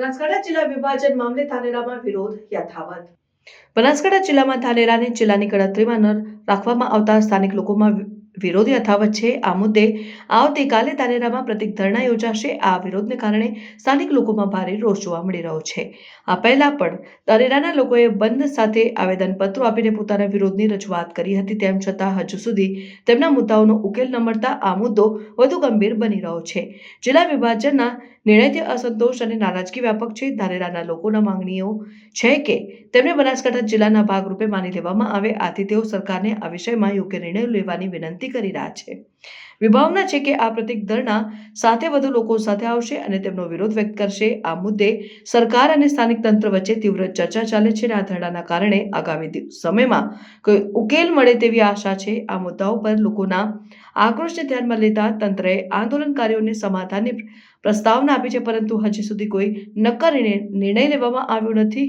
બનાસકાંઠા જિલ્લા વિભાજન મામલે ધાનેરામાં વિરોધ યથાવત. બનાસકાંઠા જિલ્લામાં ધાનેરાને જિલ્લાની ગણતરીમાં ન રાખવામાં આવતા સ્થાનિક લોકોમાં વિરોધ યથાવત છે. આ મુદ્દે આવતીકાલે તારેરામાં પ્રતિક ધરણા યોજાશે. આ વિરોધને કારણે સ્થાનિક લોકોમાં ભારે રોષ જોવા મળી રહ્યો છે. આ પહેલા પણ તારેરાના લોકોએ બંધ સાથે આવેદનપત્રો આપીને પોતાના વિરોધની રજૂઆત કરી હતી. તેમ છતાં હજુ સુધી તેમના મુદ્દાઓનો ઉકેલ ન મળતા આ મુદ્દો વધુ ગંભીર બની રહ્યો છે. જિલ્લા વિભાજનના નિર્ણયથી અસંતોષ અને નારાજગી વ્યાપક છે. ધારેરાના લોકોના માંગણીઓ છે કે તેમને બનાસકાંઠા જિલ્લાના ભાગરૂપે માની લેવામાં આવે. આથી તેઓ સરકારને આ વિષયમાં યોગ્ય નિર્ણય લેવાની વિનંતી કરી રહ્યા છે. વિભાવના છે કે આ પ્રતિક ધરણા સાથે વધુ લોકો સાથે આવશે અને તેમનો વિરોધ વ્યક્ત કરશે. આ મુદ્દે સરકાર અને સ્થાનિક તંત્ર વચ્ચે તીવ્ર ચર્ચા ચાલે છે અને આ ધરણાના કારણે આગામી સમયમાં કોઈ ઉકેલ મળે તેવી આશા છે. આ મુદ્દાઓ પર લોકોના આક્રોશને ધ્યાનમાં લેતા તંત્રએ આંદોલનકારીઓને સમાધાનની પ્રસ્તાવના આપી છે, પરંતુ હજી સુધી કોઈ નક્કર નિર્ણય લેવામાં આવ્યો નથી.